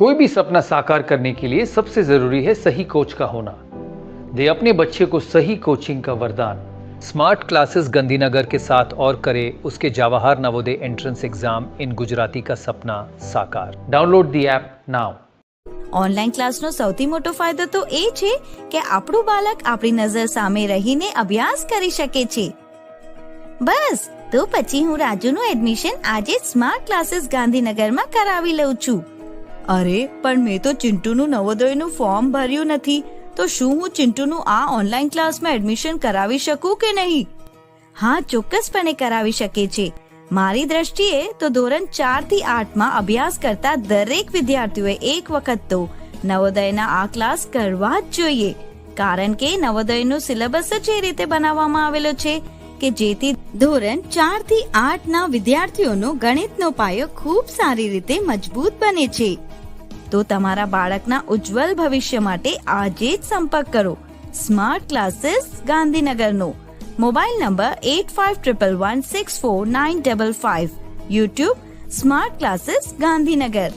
कोई भी सपना साकार करने के लिए सबसे जरूरी है सही कोच का होना दे अपने बच्चे को सही कोचिंग का वरदान स्मार्ट क्लासेस गांधीनगर के साथ और करे उसके Jawahar Navodaya entrance exam in Gujarati का सपना साकार download the app now online ક્લાસનો સૌથી મોટો ફાયદો તો એ છે કે આપણું બાળક આપણી નજર સામે રહીને અભ્યાસ કરી શકે છે બસ તો પછી હું રાજુનું એડમિશન આજે જ સ્માર્ટ ક્લાસીસ ગાંધીનગરમાં કરાવી લઉં છું અરે, પણ મેં તો ચિંટુનું નવોદયનું ફોર્મ ભર્યું નથી. તો શું હું ચિંટુનું આ ઓનલાઈન ક્લાસમાં એડમિશન કરાવી શકું કે નહીં? હા, ચોક્કસપણે કરાવી શકે છે. મારી દ્રષ્ટિએ તો ધોરણ ચારથી આઠમાં અભ્યાસ કરતા દરેક વિદ્યાર્થીઓએ એક વખત તો નવોદયના આ ક્લાસ કરવા જ જોઈએ. કારણ કે નવોદયનું સિલેબસ જ એ રીતે બનાવવામાં આવેલો છે કે જેથી ધોરણ ચારથી આઠના વિદ્યાર્થીઓનો ગણિતનો પાયો ખૂબ સારી રીતે મજબૂત બને છે. તો તમારા બાળકના ઉજ્જવલ ભવિષ્ય માટે આજે જ સંપર્ક કરો. Smart classes ગાંધીનગરનો. Mobile number eight five triple one six four nine double five YouTube smart classes Gandhinagar.